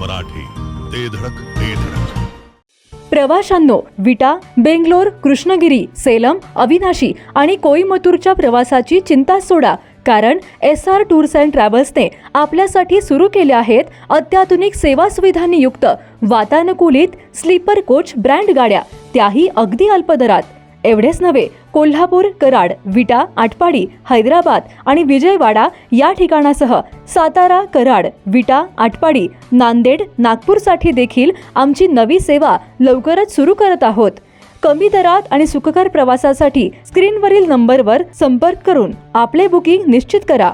मराठी. ते धडक ते धडक. प्रवाशांनो विटा बेंगलोर कृष्णगिरी सेलम अविनाशी आणि कोईमतूरच्या प्रवासाची चिंता सोडा कारण एस आर टूर्स अँड ट्रॅव्हल्सने आपल्यासाठी सुरू केले आहेत अत्याधुनिक सेवा सुविधांनी युक्त वातानुकूलित स्लीपर कोच ब्रँड गाड्या त्याही अगदी अल्प दरात एवढेच नव्हे कोल्हापूर कराड विटा आटपाडी हैदराबाद आणि विजयवाडा या ठिकाणासह सातारा कराड विटा आटपाडी नांदेड नागपूरसाठी देखील आमची नवी सेवा लवकरच सुरू करत आहोत. कमी दरात आणि सुखकर प्रवासासाठी स्क्रीनवरील नंबरवर संपर्क करून आपले बुकिंग निश्चित करा.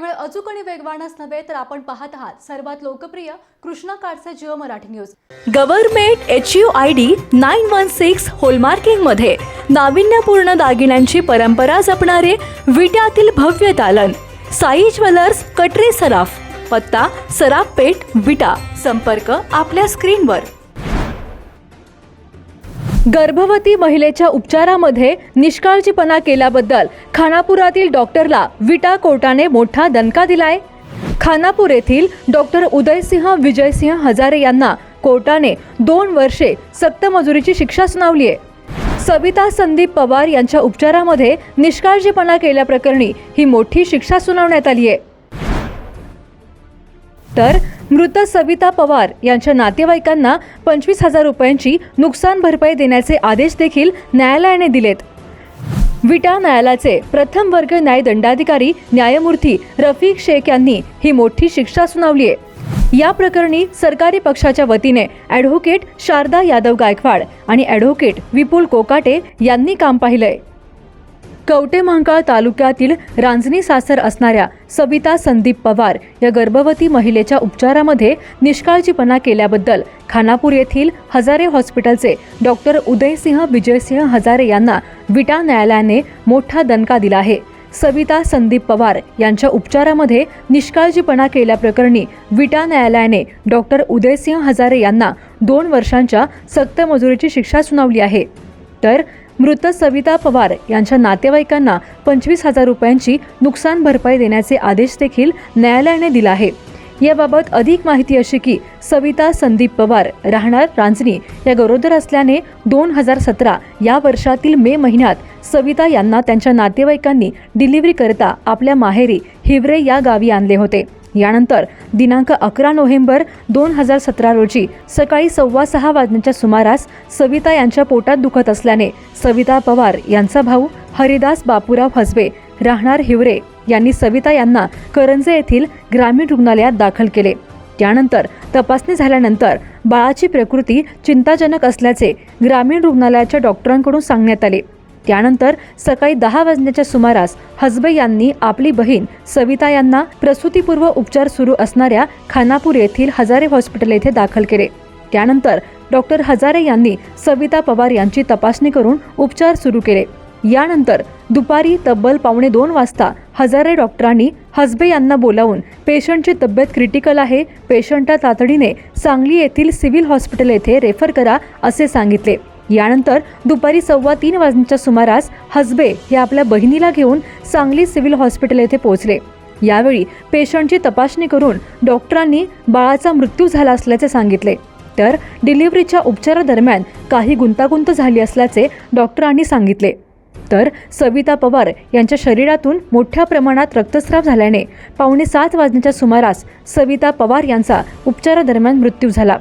केवळ अचूक आणि वेगवानच नव्हे तर आपण पाहत आहात सर्वात लोकप्रिय कृष्णा कार्डचे Jio Marathi news. Government H U I D nine one six होलमार्किंगमध्ये नाविन्यपूर्ण दागिन्यांची परंपरा जपणारे विट्यातील भव्य दालन. साई ज्वेलर्स कटरे सराफ पत्ता सराफ पेठ विटा. संपर्क आपल्या स्क्रीनवर. गर्भवती महिलेच्या उपचारामध्ये निष्काळजीपणा केल्याबद्दल खानापुरातील डॉक्टरला विटा कोर्टाने मोठा दणका दिलाय. खानापूर येथील डॉक्टर उदयसिंह विजयसिंह हजारे यांना कोर्टाने दोन वर्षे सक्त मजुरीची शिक्षा सुनावली आहे सविता संदीप पवार यांच्या उपचारामध्ये निष्काळजीपणा केल्याप्रकरणी ही मोठी शिक्षा सुनावण्यात आली आहे तर मृत सविता पवार यांच्या नातेवाईकांना पंचवीस हजार रुपयांची नुकसान भरपाई देण्याचे आदेश देखील न्यायालयाने दिलेत. विटा न्यायालयाचे प्रथम वर्ग न्यायदंडाधिकारी न्यायमूर्ती रफीक शेख यांनी ही मोठी शिक्षा सुनावली आहे. या प्रकरणी सरकारी पक्षाच्या वतीने ॲडव्होकेट शारदा यादव गायकवाड आणि ॲडव्होकेट विपुल कोकाटे यांनी काम पाहिलंय. कवटे महांकाळ तालुक्यातील रांजणी सासर असणाऱ्या सविता संदीप पवार या गर्भवती महिलेच्या उपचारामध्ये निष्काळजीपणा केल्याबद्दल खानापूर येथील हजारे हॉस्पिटलचे डॉक्टर उदयसिंह विजयसिंह हजारे यांना विटा न्यायालयाने मोठा दणका दिला आहे. सविता संदीप पवार यांच्या उपचारामध्ये निष्काळजीपणा केल्याप्रकरणी विटा न्यायालयाने डॉक्टर उदयसिंह हजारे यांना दोन वर्षांच्या सक्त मजुरीची शिक्षा सुनावली आहे. तर मृत सविता पवार यांच्या नातेवाईकांना पंचवीस हजार रुपयांची नुकसान भरपाई देण्याचे आदेश देखील न्यायालयाने दिला आहे. याबाबत अधिक माहिती अशी की सविता संदीप पवार राहणार रांजणी या गरोदर असल्याने दोन हजार सतरा या वर्षातील मे महिन्यात सविता यांना त्यांच्या नातेवाईकांनी डिलिव्हरी करता आपल्या माहेरी हिवरे या गावी आणले होते. यानंतर दिनांक अकरा नोव्हेंबर दोन हजार सतरा रोजी सकाळी सव्वा सहा वाजण्याच्या सुमारास सविता यांच्या पोटात दुखत असल्याने सविता पवार यांचा भाऊ हरिदास बापूराव हसबे राहणार हिवरे यांनी सविता यांना करंजे येथील ग्रामीण रुग्णालयात दाखल केले. त्यानंतर तपासणी झाल्यानंतर बाळाची प्रकृती चिंताजनक असल्याचे ग्रामीण रुग्णालयाच्या डॉक्टरांकडून सांगण्यात आले. त्यानंतर सकाळी दहा वाजण्याच्या सुमारास हजबे यांनी आपली बहीण सविता यांना प्रसूतीपूर्व उपचार सुरू असणाऱ्या खानापूर येथील हजारे हॉस्पिटल येथे दाखल केले. त्यानंतर डॉक्टर हजारे यांनी सविता पवार यांची तपासणी करून उपचार सुरू केले. यानंतर दुपारी तब्बल पावणे दोन वाजता हजारे डॉक्टरांनी हजबे यांना बोलावून पेशंटची तब्येत क्रिटिकल आहे पेशंटला तातडीने सांगली येथील सिव्हिल हॉस्पिटल येथे रेफर करा असे सांगितले. यानंतर दुपारी सव्वा तीन वाजण्याच्या सुमारास हसबे हे आपल्या बहिणीला घेऊन सांगली सिव्हिल हॉस्पिटल येथे पोहोचले. यावेळी पेशंटची तपासणी करून डॉक्टरांनी बाळाचा मृत्यू झाला असल्याचे सांगितले. तर डिलिव्हरीच्या उपचारादरम्यान काही गुंतागुंत झाली असल्याचे डॉक्टरांनी सांगितले. तर सविता पवार यांच्या शरीरातून मोठ्या प्रमाणात रक्तस्राव झाल्याने पावणे सात वाजण्याच्या सुमारास सविता पवार यांचा उपचारादरम्यान मृत्यू झाला.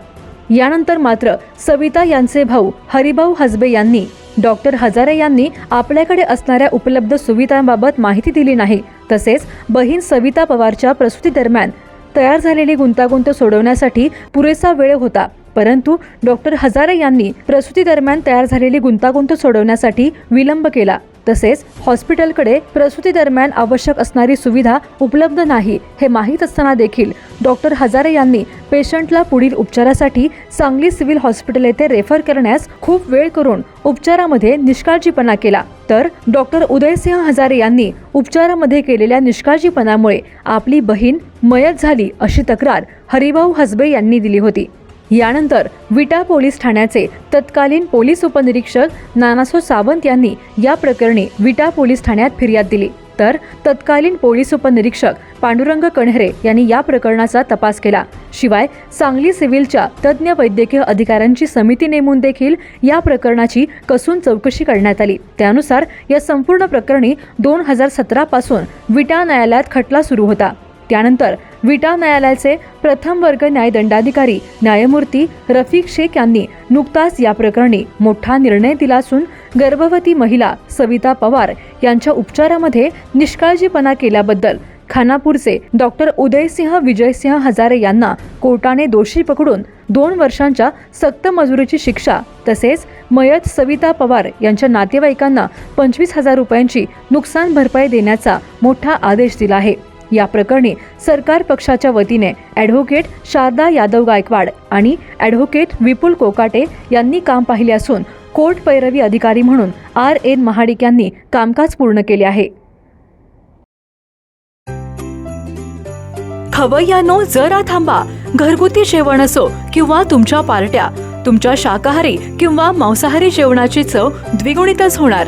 यानंतर मात्र सविता यांचे भाऊ हरिभाऊ हसबे यांनी डॉक्टर हजारे यांनी आपल्याकडे असणाऱ्या उपलब्ध सुविधांबाबत माहिती दिली नाही. तसेच बहीण सविता पवारच्या प्रसूती दरम्यान तयार झालेली गुंतागुंत सोडवण्यासाठी पुरेसा वेळ होता. परंतु डॉक्टर हजारे यांनी प्रसूती दरम्यान तयार झालेली गुंतागुंत सोडवण्यासाठी विलंब केला. तसेच हॉस्पिटलकडे प्रसूती दरम्यान आवश्यक असणारी सुविधा उपलब्ध नाही हे माहीत असताना देखील डॉक्टर हजारे यांनी पेशंटला पुढील उपचारासाठी सांगली सिव्हिल हॉस्पिटल येथे रेफर करण्यास खूप वेळ करून उपचारामध्ये निष्काळजीपणा केला. तर डॉक्टर उदयसिंह हजारे यांनी उपचारामध्ये केलेल्या निष्काळजीपणामुळे आपली बहीण मयत झाली अशी तक्रार हरिभाऊ हसबे यांनी दिली होती. यानंतर विटा पोलीस ठाण्याचे तत्कालीन पोलीस उपनिरीक्षक नानासो सावंत यांनी या प्रकरणी विटा पोलीस ठाण्यात फिर्याद दिली. तर तत्कालीन पोलीस उपनिरीक्षक पांडुरंग कण्हरे यांनी या प्रकरणाचा तपास केला. शिवाय सांगली सिव्हिलच्या तज्ज्ञ वैद्यकीय अधिकाऱ्यांची समिती नेमून देखील या प्रकरणाची कसून चौकशी करण्यात आली. त्यानुसार या संपूर्ण प्रकरणी दोन हजार सतरा पासून विटा न्यायालयात खटला सुरू होता. त्यानंतर विटा न्यायालयाचे प्रथम वर्ग न्यायदंडाधिकारी न्यायमूर्ती रफिक शेख यांनी नुकताच या प्रकरणी मोठा निर्णय दिला असून गर्भवती महिला सविता पवार यांच्या उपचारामध्ये निष्काळजीपणा केल्याबद्दल खानापूरचे डॉक्टर उदयसिंह विजयसिंह हजारे यांना कोर्टाने दोषी पकडून दोन वर्षांच्या सक्त मजुरीची शिक्षा तसेच मयत सविता पवार यांच्या नातेवाईकांना पंचवीस हजार रुपयांची नुकसान भरपाई देण्याचा मोठा आदेश दिला आहे. या प्रकरणी सरकार पक्षाच्या वतीने ॲडव्होकेट शारदा यादव गायकवाड आणि ॲडव्होकेट विपुल कोकाटे यांनी काम पाहिले असून कोर्ट पैरवी अधिकारी म्हणून आर एन महाडिक यांनी कामकाज पूर्ण केले आहे. खवय्यानो जरा थांबा. घरगुती जेवण असो किंवा तुमच्या पार्ट्या तुमच्या शाकाहारी किंवा मांसाहारी जेवणाची चव द्विगुणितच होणार.